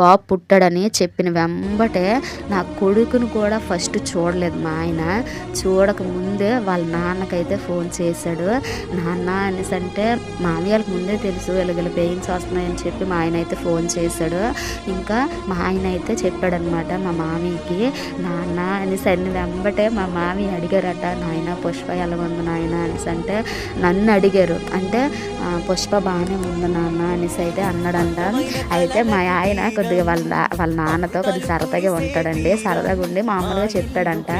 బాబు పుట్టాడని చెప్పిన వెంబటే నా కొడుకును కూడా ఫస్ట్ చూడలేదు మా ఆయన. చూడక ముందే వాళ్ళ నాన్నకైతే ఫోన్ చేశాడు. నాన్న అనేసి అంటే మామయ్యలకు ముందే తెలుసు ఇలాగ పెయిన్స్ వస్తున్నాయని చెప్పి మా ఆయన అయితే ఫోన్ చేశాడు. ఇంకా మా ఆయన అయితే చెప్పాడనమాట మా మామయ్యకి నాన్న అనేసి అన్ని వెంబటే మా మామయ్య అడిగారట నాయన పుష్ప ఎలా ఉంది నాయన అనేసి అంటే నన్ను అడిగారు. అంటే పుష్ప బాగానే ఉంది నాన్న అనేసి అయితే అన్నాడంట. అయితే మా ఆయన కొద్దిగా వాళ్ళ వాళ్ళ నాన్నతో కొద్దిగా సరదాగా ఉంటాడండి. సరదాగా ఉండి మామూలుగా చెప్పాడంట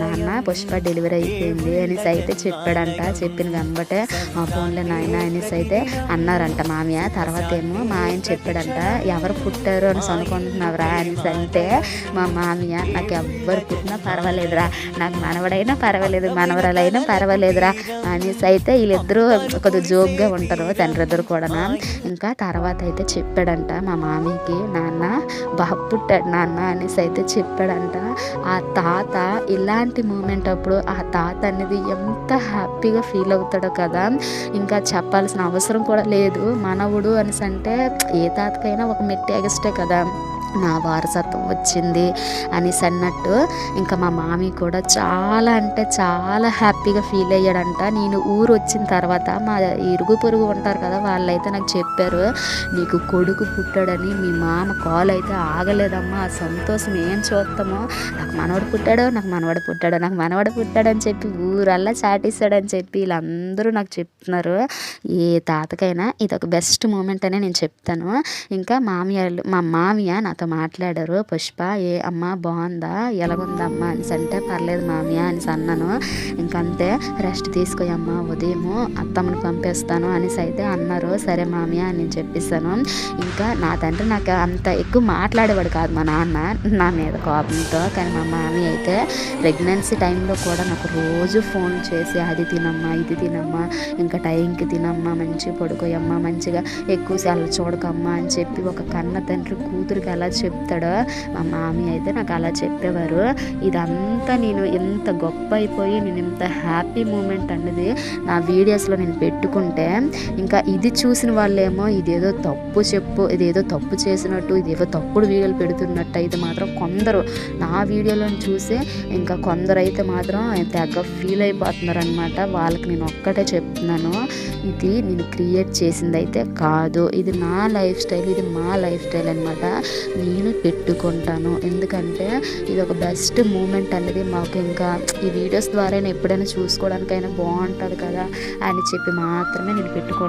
నాన్న పుష్ప డెలివరీ అయిపోయింది అనేసి అయితే చెప్పాడంట. చెప్పిన వెంబటే మా ఫోన్లో నాయన అనేసి అయితే అన్నారంట మామయ్య. తర్వాత ఏమో మా ఆయన చెప్పాడంట ఎవరు పుట్టారు అని అనుకుంటున్నావురా అనేసి అంటే మా మామయ్య నాకు ఎవ్వరు పుట్టినా పర్వాలేదురా. నాకు మనవడైనా పర్వాలేదు మనవరాలైనా పర్వాలేదురా అనేసి అయితే వీళ్ళిద్దరూ కొద్దిగా జోక్గా ఉంటారు తండ్రి ఇద్దరు కూడా ఇంకా తర్వాత అయితే చెప్పాడంట మా మామయ్యకి నాన్న బాబు పుట్టాడు నాన్న అనేసి అయితే చెప్పాడంట. ఆ తాత ఇలాంటి మూమెంట్ అప్పుడు ఆ తాత అనేది ఎంత హ్యాపీగా ఫీల్ అవుతాడో కదా. ఇంకా చెప్పాల్సిన అవసరం కూడా లేదు. మనవుడు అనేసి అంటే ఏ తాతకైనా ఒక మెట్టి ఎగస్టే కదా. నా వారసత్వం వచ్చింది అనేసి అన్నట్టు ఇంకా మా మామి కూడా చాలా అంటే చాలా హ్యాపీగా ఫీల్ అయ్యాడంట. నేను ఊరు వచ్చిన తర్వాత మా ఇరుగు పొరుగు ఉంటారు కదా వాళ్ళైతే నాకు చెప్పారు నీకు కొడుకు పుట్టాడని మీ మామ కాల్ అయితే ఆగలేదమ్మా ఆ సంతోషం ఏం చూస్తామో నాకు మనవడు పుట్టాడు నాకు మనవడు పుట్టాడు నాకు మనవడు పుట్టాడని చెప్పి ఊరల్లా చాటిస్తాడని చెప్పి వీళ్ళందరూ నాకు చెప్తున్నారు. ఏ తాతకైనా ఇది ఒక బెస్ట్ మూమెంట్ అనే నేను చెప్తాను. ఇంకా మామయ్య మా మామయ్య నాతో మాట్లాడారు. పుష్ప ఏ అమ్మ బాగుందా? ఎలాగుందమ్మా అనేసి అంటే పర్లేదు మామయ్య అనేసి అన్నాను. ఇంకంతే రెస్ట్ తీసుకోయమ్మా ఉదయము అత్తమ్మని పంపేస్తాను అనేసి అయితే అన్నారు. సరే మామయ్య అని నేను చెప్పేసాను ఇంకా నా తండ్రి నాకు అంత ఎక్కువ మాట్లాడేవాడు కాదు మా నాన్న నా మీద కోపంతో. కానీ మా మామయ్య అయితే ప్రెగ్నెన్సీ టైంలో కూడా నాకు రోజు ఫోన్ చేసి అది తినమ్మా ఇది తినమ్మా ఇంకా టైంకి తినమ్మా మంచిగా పడుకోయమ్మా మంచిగా ఎక్కువ సార్లు చూడకమ్మా అని చెప్పి ఒక కన్న తండ్రి కూతురికి ఎలా చెప్తాడో. మా మామీ అయితే నాకు అలా చెప్పేవారు. ఇదంతా నేను ఎంత గొప్ప అయిపోయి నేను ఇంత హ్యాపీ మూమెంట్ అనేది నా వీడియోస్లో నేను పెట్టుకుంటే ఇంకా ఇది చూసిన వాళ్ళేమో ఇదేదో తప్పు చెప్పు ఇదేదో తప్పు చేసినట్టు ఇదేదో తప్పుడు వీడియోలు పెడుతున్నట్టు అయితే మాత్రం కొందరు నా వీడియోలను చూసి ఇంకా కొందరు అయితే మాత్రం తెగ ఫీల్ అయిపోతున్నారు అనమాట వాళ్ళకి నేను ఒక్కటే చెప్తున్నాను. ఇది నేను క్రియేట్ చేసింది అయితే కాదు. ఇది నా లైఫ్ స్టైల్ ఇది మా లైఫ్ స్టైల్ అనమాట నేను పెట్టుకుంటాను. ఎందుకంటే ఇది ఒక బెస్ట్ మూమెంట్ అనేది మాకు ఇంకా ఈ వీడియోస్ ద్వారా ఎప్పుడైనా చూసుకోవడానికైనా బాగుంటుంది కదా అని చెప్పి మాత్రమే నేను పెట్టుకుంటాను.